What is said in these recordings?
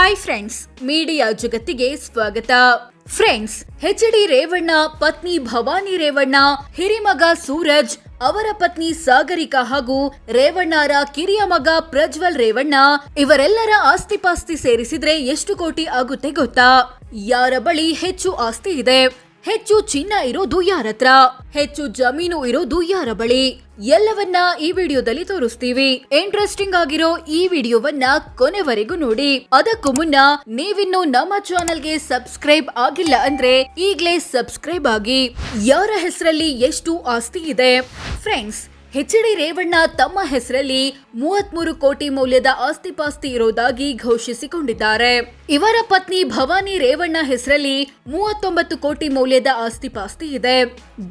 Hi friends media ಜಗತ್ತಿಗೆ ಸ್ವಾಗತ friends ಹೆಚ್ D Revanna ಪತ್ನಿ ಭವಾನಿ ರೇವಣ್ಣ ಹಿರಿಮಗ ಸೂರಜ್ ಅವರ ಪತ್ನಿ ಸಾಗರಿಕಾ ಹಾಗೂ ರೇವಣ್ಣರ ಕಿರಿಯ ಮಗ ಪ್ರಜ್ವಲ್ ರೇವಣ್ಣ ಇವರೆಲ್ಲರ ಆಸ್ತಿಪಾಸ್ತಿ ಸೇರಿಸಿದ್ರೆ ಎಷ್ಟು ಕೋಟಿ ಆಗುತ್ತೆ ಗೊತ್ತಾ ಯಾರ ಬಳಿ ಹೆಚ್ಚು ಆಸ್ತಿ ಇದೆ ಹೆಚ್ಚು ಚಿನ್ನ ಇರೋದು ಯಾರತ್ರ ಹೆಚ್ಚು ಜಮೀನು ಇರೋದು ಯಾರ ಬಳಿ? ಎಲ್ಲವನ್ನ ಈ ವಿಡಿಯೋದಲ್ಲಿ ತೋರಿಸ್ತೀವಿ. ಇಂಟ್ರೆಸ್ಟಿಂಗ್ ಆಗಿರೋ ಈ ವಿಡಿಯೋವನ್ನ ಕೊನೆವರೆಗೂ ನೋಡಿ. ಅದಕ್ಕೂ ಮುನ್ನ ನೀವಿನ್ನು ನಮ್ಮ ಚಾನೆಲ್ಗೆ ಸಬ್ಸ್ಕ್ರೈಬ್ ಆಗಿಲ್ಲ ಅಂದ್ರೆ ಈಗ್ಲೇ ಸಬ್ಸ್ಕ್ರೈಬ್ ಆಗಿ. ಯಾರ ಹೆಸರಲ್ಲಿ ಎಷ್ಟು ಆಸ್ತಿ ಇದೆ? ಫ್ರೆಂಡ್ಸ್ ಎಚ್ ಡಿ ರೇವಣ್ಣ ತಮ್ಮ ಹೆಸರಲ್ಲಿ ಮೂವತ್ಮೂರು ಕೋಟಿ ಮೌಲ್ಯದ ಆಸ್ತಿಪಾಸ್ತಿ ಇರೋದಾಗಿ ಘೋಷಿಸಿಕೊಂಡಿದ್ದಾರೆ. ಇವರ ಪತ್ನಿ ಭವಾನಿ ರೇವಣ್ಣ ಹೆಸರಲ್ಲಿ ಮೂವತ್ತೊಂಬತ್ತು ಕೋಟಿ ಮೌಲ್ಯದ ಆಸ್ತಿಪಾಸ್ತಿ ಇದೆ.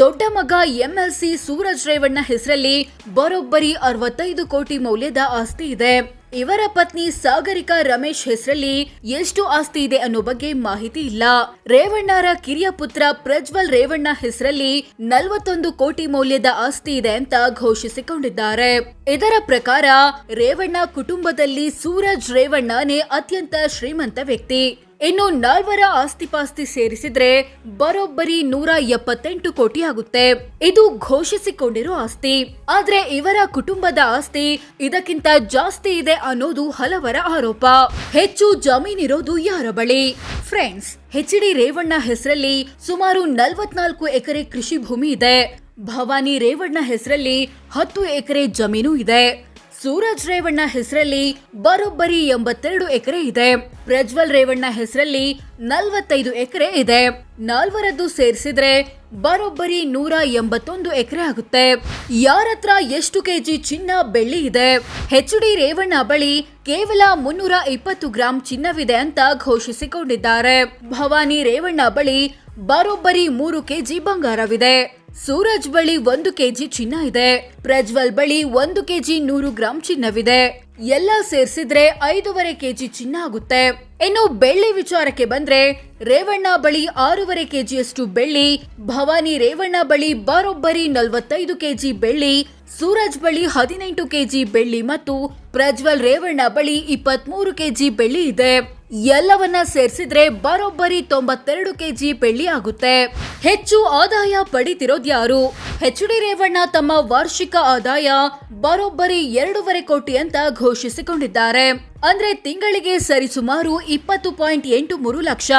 ದೊಡ್ಡ ಮಗ ಎಂಎಲ್ಸಿ ಸೂರಜ್ ರೇವಣ್ಣ ಹೆಸರಲ್ಲಿ ಬರೋಬ್ಬರಿ ಅರವತ್ತೈದು ಕೋಟಿ ಮೌಲ್ಯದ ಆಸ್ತಿ ಇದೆ. ಇವರ ಪತ್ನಿ ಸಾಗರಿಕಾ ರಮೇಶ್ ಹೆಸರಲ್ಲಿ ಎಷ್ಟು ಆಸ್ತಿ ಇದೆ ಅನ್ನೋ ಬಗ್ಗೆ ಮಾಹಿತಿ ಇಲ್ಲ. ರೇವಣ್ಣರ ಕಿರಿಯ ಪುತ್ರ ಪ್ರಜ್ವಲ್ ರೇವಣ್ಣ ಹೆಸರಲ್ಲಿ ನಲವತ್ತೊಂದು ಕೋಟಿ ಮೌಲ್ಯದ ಆಸ್ತಿ ಇದೆ ಅಂತ ಘೋಷಿಸಿಕೊಂಡಿದ್ದಾರೆ. ಇದರ ಪ್ರಕಾರ ರೇವಣ್ಣ ಕುಟುಂಬದಲ್ಲಿ ಸೂರಜ್ ರೇವಣ್ಣನೇ ಅತ್ಯಂತ ಶ್ರೀಮಂತ ವ್ಯಕ್ತಿ. ಇನ್ನು ನಾಲ್ವರ ಆಸ್ತಿಪಾಸ್ತಿ ಸೇರಿಸಿದ್ರೆ ಬರೋಬ್ಬರಿ ನೂರ ಎಪ್ಪತ್ತೆಂಟು ಕೋಟಿ ಆಗುತ್ತೆ. ಇದು ಘೋಷಿಸಿಕೊಂಡಿರೋ ಆಸ್ತಿ. ಆದ್ರೆ ಇವರ ಕುಟುಂಬದ ಆಸ್ತಿ ಇದಕ್ಕಿಂತ ಜಾಸ್ತಿ ಇದೆ ಅನ್ನೋದು ಹಲವರ ಆರೋಪ. ಹೆಚ್ಚು ಜಮೀನಿರೋದು ಯಾರ ಬಳಿ? ಫ್ರೆಂಡ್ಸ್, ಎಚ್ ಡಿ ರೇವಣ್ಣ ಹೆಸರಲ್ಲಿ ಸುಮಾರು ನಲವತ್ನಾಲ್ಕು ಎಕರೆ ಕೃಷಿ ಭೂಮಿ ಇದೆ. ಭವಾನಿ ರೇವಣ್ಣ ಹೆಸರಲ್ಲಿ ಹತ್ತು ಎಕರೆ ಜಮೀನು ಇದೆ. ಸೂರಜ್ ರೇವಣ್ಣ ಹೆಸರಲ್ಲಿ ಬರೋಬ್ಬರಿ ಎಂಬತ್ತೆರಡು ಎಕರೆ ಇದೆ. ಪ್ರಜ್ವಲ್ ರೇವಣ್ಣ ಹೆಸರಲ್ಲಿ ನಲವತ್ತೈದು ಎಕರೆ ಇದೆ. ನಾಲ್ವರದ್ದು ಸೇರಿಸಿದ್ರೆ ಬರೋಬ್ಬರಿ ನೂರ ಎಂಬತ್ತೊಂದು ಎಕರೆ ಆಗುತ್ತೆ. ಯಾರತ್ರ ಎಷ್ಟು ಕೆಜಿ ಚಿನ್ನ ಬೆಳ್ಳಿ ಇದೆ? ಹೆಚ್ ಡಿ ರೇವಣ್ಣ ಬಳಿ ಕೇವಲ ಮುನ್ನೂರ ಇಪ್ಪತ್ತು ಗ್ರಾಂ ಚಿನ್ನವಿದೆ ಅಂತ ಘೋಷಿಸಿಕೊಂಡಿದ್ದಾರೆ. ಭವಾನಿ ರೇವಣ್ಣ ಬಳಿ ಬರೋಬ್ಬರಿ ಮೂರು ಕೆಜಿ ಬಂಗಾರವಿದೆ. ಸೂರಜ್ ಬಳಿ ಒಂದು ಕೆಜಿ ಚಿನ್ನ ಇದೆ. ಪ್ರಜ್ವಲ್ ಬಳಿ ಒಂದು ಕೆಜಿ ನೂರು ಗ್ರಾಂ ಚಿನ್ನವಿದೆ. ಎಲ್ಲ ಸೇರಿಸಿದ್ರೆ ಐದೂವರೆ ಕೆಜಿ ಚಿನ್ನ ಆಗುತ್ತೆ. ಇನ್ನು ಬೆಳ್ಳಿ ವಿಚಾರಕ್ಕೆ ಬಂದ್ರೆ, ರೇವಣ್ಣ ಬಳಿ ಆರೂವರೆ ಕೆಜಿಯಷ್ಟು ಬೆಳ್ಳಿ, ಭವಾನಿ ರೇವಣ್ಣ ಬಳಿ ಬರೋಬ್ಬರಿ ನಲವತ್ತೈದು ಕೆಜಿ ಬೆಳ್ಳಿ, ಸೂರಜ್ ಬಳಿ ಹದಿನೆಂಟು ಕೆಜಿ ಬೆಳ್ಳಿ ಮತ್ತು ಪ್ರಜ್ವಲ್ ರೇವಣ್ಣ ಬಳಿ ಇಪ್ಪತ್ಮೂರು ಕೆಜಿ ಬೆಳ್ಳಿ ಇದೆ. ಎಲ್ಲವನ್ನ ಸೇರಿಸಿದ್ರೆ ಬರೋಬ್ಬರಿ ತೊಂಬತ್ತೆರಡು ಕೆಜಿ ಬೆಳ್ಳಿ ಆಗುತ್ತೆ. ಹೆಚ್ಚು ಆದಾಯ ಪಡಿತಿರೋದ್ ಯಾರು ಎಚ್ ಡಿ ರೇವಣ್ಣ ತಮ್ಮ ವಾರ್ಷಿಕ ಆದಾಯ ಬರೋಬ್ಬರಿ ಎರಡೂವರೆ ಕೋಟಿ ಅಂತ ಘೋಷಿಸಿಕೊಂಡಿದ್ದಾರೆ. ಅಂದ್ರೆ ತಿಂಗಳಿಗೆ ಸರಿಸುಮಾರು ಇಪ್ಪತ್ತು ಪಾಯಿಂಟ್ ಎಂಟು ಮೂರು ಲಕ್ಷ,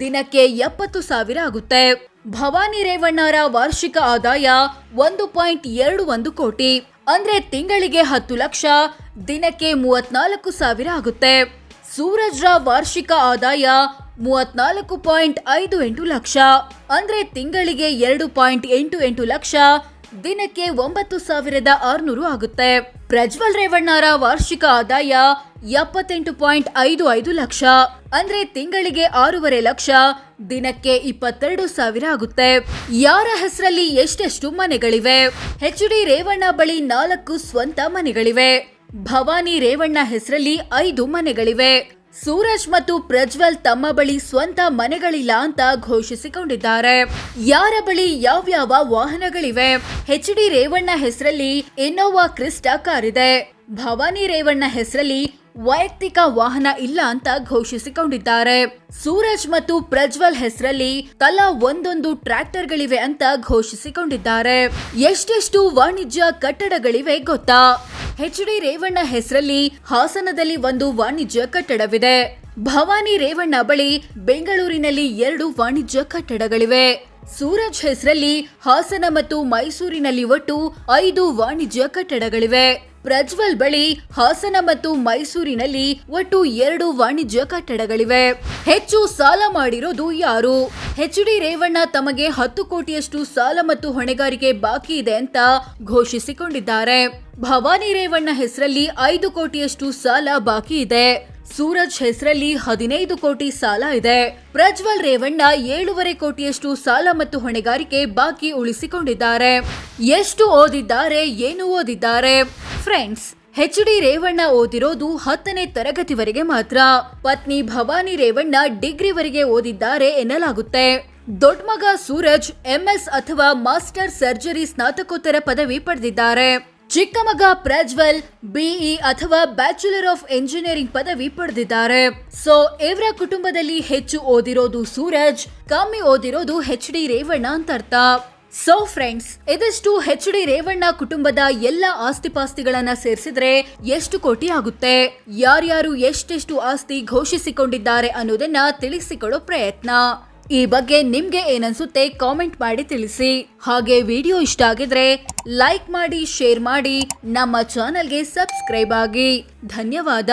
ದಿನಕ್ಕೆ ಎಪ್ಪತ್ತು ಸಾವಿರ ಆಗುತ್ತೆ. ಭವಾನಿ ರೇವಣ್ಣರ ವಾರ್ಷಿಕ ಆದಾಯ ಒಂದು ಪಾಯಿಂಟ್ ಎರಡು ಒಂದು ಕೋಟಿ, ಅಂದ್ರೆ ತಿಂಗಳಿಗೆ ಹತ್ತು ಲಕ್ಷ, ದಿನಕ್ಕೆ ಮೂವತ್ನಾಲ್ಕು ಸಾವಿರ ಆಗುತ್ತೆ. ಸೂರಜ್ರ ವಾರ್ಷಿಕ ಆದಾಯ ಮೂವತ್ನಾಲ್ಕು ಪಾಯಿಂಟ್ ಐದು ಎಂಟು ಲಕ್ಷ. ಅಂದ್ರೆ ತಿಂಗಳಿಗೆ ಎರಡು ಪಾಯಿಂಟ್ ಎಂಟು ಎಂಟು ಲಕ್ಷ. ದಿನಕ್ಕೆ ಒಂಬತ್ತು ಸಾವಿರದ ಆರುನೂರು ಆಗುತ್ತೆ. ಪ್ರಜ್ವಲ್ ರೇವಣ್ಣರ ವಾರ್ಷಿಕ ಆದಾಯ ಎಪ್ಪತ್ತೆಂಟು ಪಾಯಿಂಟ್ ಐದು ಐದು ಲಕ್ಷ. ಅಂದ್ರೆ ತಿಂಗಳಿಗೆ ಆರೂವರೆ ಲಕ್ಷ. ದಿನಕ್ಕೆ ಇಪ್ಪತ್ತೆರಡು ಸಾವಿರ ಆಗುತ್ತೆ. ಯಾರ ಹೆಸರಲ್ಲಿ ಎಷ್ಟೆಷ್ಟು ಮನೆಗಳಿವೆ? ಎಚ್ ಡಿ ರೇವಣ್ಣ ಬಳಿ ನಾಲ್ಕು ಸ್ವಂತ ಮನೆಗಳಿವೆ. ಭವಾನಿ ರೇವಣ್ಣ ಹೆಸರಲ್ಲಿ ಐದು ಮನೆಗಳಿವೆ. ಸೂರಜ್ ಮತ್ತು ಪ್ರಜ್ವಲ್ ತಮ್ಮ ಬಳಿ ಸ್ವಂತ ಮನೆಗಳಿಲ್ಲ ಅಂತ ಘೋಷಿಸಿಕೊಂಡಿದ್ದಾರೆ. ಯಾರ ಬಳಿ ಯಾವ್ಯಾವ ವಾಹನಗಳಿವೆ? ಎಚ್ ಡಿ ರೇವಣ್ಣ ಹೆಸರಲ್ಲಿ ಇನ್ನೋವಾ ಕ್ರಿಸ್ಟಾ ಕಾರ್ ಇದೆ ಭವಾನಿ ರೇವಣ್ಣ ಹೆಸರಲ್ಲಿ ವೈಯಕ್ತಿಕ ವಾಹನ ಇಲ್ಲ ಅಂತ ಘೋಷಿಸಿಕೊಂಡಿದ್ದಾರೆ. ಸೂರಜ್ ಮತ್ತು ಪ್ರಜ್ವಲ್ ಹೆಸರಲ್ಲಿ ತಲಾ ಒಂದೊಂದು ಟ್ರ್ಯಾಕ್ಟರ್ಗಳಿವೆ ಅಂತ ಘೋಷಿಸಿಕೊಂಡಿದ್ದಾರೆ. ಎಷ್ಟೆಷ್ಟು ವಾಣಿಜ್ಯ ಕಟ್ಟಡಗಳಿವೆ ಗೊತ್ತಾ? ಎಚ್ ಡಿ ರೇವಣ್ಣ ಹೆಸರಲ್ಲಿ ಹಾಸನದಲ್ಲಿ ಒಂದು ವಾಣಿಜ್ಯ ಕಟ್ಟಡವಿದೆ. ಭವಾನಿ ರೇವಣ್ಣ ಬಳಿ ಬೆಂಗಳೂರಿನಲ್ಲಿ ಎರಡು ವಾಣಿಜ್ಯ ಕಟ್ಟಡಗಳಿವೆ. ಸೂರಜ್ ಹೆಸರಲ್ಲಿ ಹಾಸನ ಮತ್ತು ಮೈಸೂರಿನಲ್ಲಿ ಒಟ್ಟು ಐದು ವಾಣಿಜ್ಯ ಕಟ್ಟಡಗಳಿವೆ. ಪ್ರಜ್ವಲ್ ಬಳಿ ಹಾಸನ ಮತ್ತು ಮೈಸೂರಿನಲ್ಲಿ ಒಟ್ಟು ಎರಡು ವಾಣಿಜ್ಯ ಕಟ್ಟಡಗಳಿವೆ. ಹೆಚ್ಚು ಸಾಲ ಮಾಡಿರೋದು ಯಾರು? ಎಚ್ ಡಿ ರೇವಣ್ಣ ತಮಗೆ ಹತ್ತು ಕೋಟಿಯಷ್ಟು ಸಾಲ ಮತ್ತು ಹೊಣೆಗಾರಿಕೆ ಬಾಕಿ ಇದೆ ಅಂತ ಘೋಷಿಸಿಕೊಂಡಿದ್ದಾರೆ. ಭವಾನಿ ರೇವಣ್ಣ ಹೆಸರಲ್ಲಿ ಐದು ಕೋಟಿಯಷ್ಟು ಸಾಲ ಬಾಕಿ ಇದೆ. ಸೂರಜ್ ಹೆಸರಲ್ಲಿ ಹದಿನೈದು ಕೋಟಿ ಸಾಲ ಇದೆ. ಪ್ರಜ್ವಲ್ ರೇವಣ್ಣ ಏಳೂವರೆ ಕೋಟಿಯಷ್ಟು ಸಾಲ ಮತ್ತು ಹೊಣೆಗಾರಿಕೆ ಬಾಕಿ ಉಳಿಸಿಕೊಂಡಿದ್ದಾರೆ. ಎಷ್ಟು ಓದಿದ್ದಾರೆ, ಏನು ಓದಿದ್ದಾರೆ? ಫ್ರೆಂಡ್ಸ್, ಎಚ್ ಡಿ ರೇವಣ್ಣ ಓದಿರೋದು ಹತ್ತನೇ ತರಗತಿವರೆಗೆ ಮಾತ್ರ. ಪತ್ನಿ ಭವಾನಿ ರೇವಣ್ಣ ಡಿಗ್ರಿವರೆಗೆ ಓದಿದ್ದಾರೆ ಎನ್ನಲಾಗುತ್ತೆ. ದೊಡ್ಡ ಮಗ ಸೂರಜ್ ಎಂಎಸ್ ಅಥವಾ ಮಾಸ್ಟರ್ ಸರ್ಜರಿ ಸ್ನಾತಕೋತ್ತರ ಪದವಿ ಪಡೆದಿದ್ದಾರೆ. ಚಿಕ್ಕ ಮಗ ಪ್ರಜ್ವಲ್ ಬಿಇ ಅಥವಾ ಬ್ಯಾಚುಲರ್ ಆಫ್ ಎಂಜಿನಿಯರಿಂಗ್ ಪದವಿ ಪಡೆದಿದ್ದಾರೆ. ಸೊ ಇವರ ಕುಟುಂಬದಲ್ಲಿ ಹೆಚ್ಚು ಓದಿರೋದು ಸೂರಜ್, ಕಮ್ಮಿ ಓದಿರೋದು ಹೆಚ್ ಡಿ ರೇವಣ್ಣ ಅಂತ ಅರ್ಥ ಸೊ ಫ್ರೆಂಡ್ಸ್ ಇದಷ್ಟು ಹೆಚ್ ಡಿ ರೇವಣ್ಣ ಕುಟುಂಬದ ಎಲ್ಲ ಆಸ್ತಿಪಾಸ್ತಿಗಳನ್ನ ಸೇರಿಸಿದ್ರೆ ಎಷ್ಟು ಕೋಟಿ ಆಗುತ್ತೆ? ಯಾರ್ಯಾರು ಎಷ್ಟೆಷ್ಟು ಆಸ್ತಿ ಘೋಷಿಸಿಕೊಂಡಿದ್ದಾರೆ ಅನ್ನೋದನ್ನ ತಿಳಿಸಿಕೊಡೋ ಪ್ರಯತ್ನ. ಈ ಬಗ್ಗೆ ನಿಮ್ಗೆ ಏನನ್ಸುತ್ತೆ ಕಾಮೆಂಟ್ ಮಾಡಿ ತಿಳಿಸಿ. ಹಾಗೆ ವಿಡಿಯೋ ಇಷ್ಟ ಆಗಿದ್ರೆ ಲೈಕ್ ಮಾಡಿ ಶೇರ್ ಮಾಡಿ, ನಮ್ಮ ಚಾನೆಲ್ಗೆ ಸಬ್ಸ್ಕ್ರೈಬ್ ಆಗಿ. ಧನ್ಯವಾದ.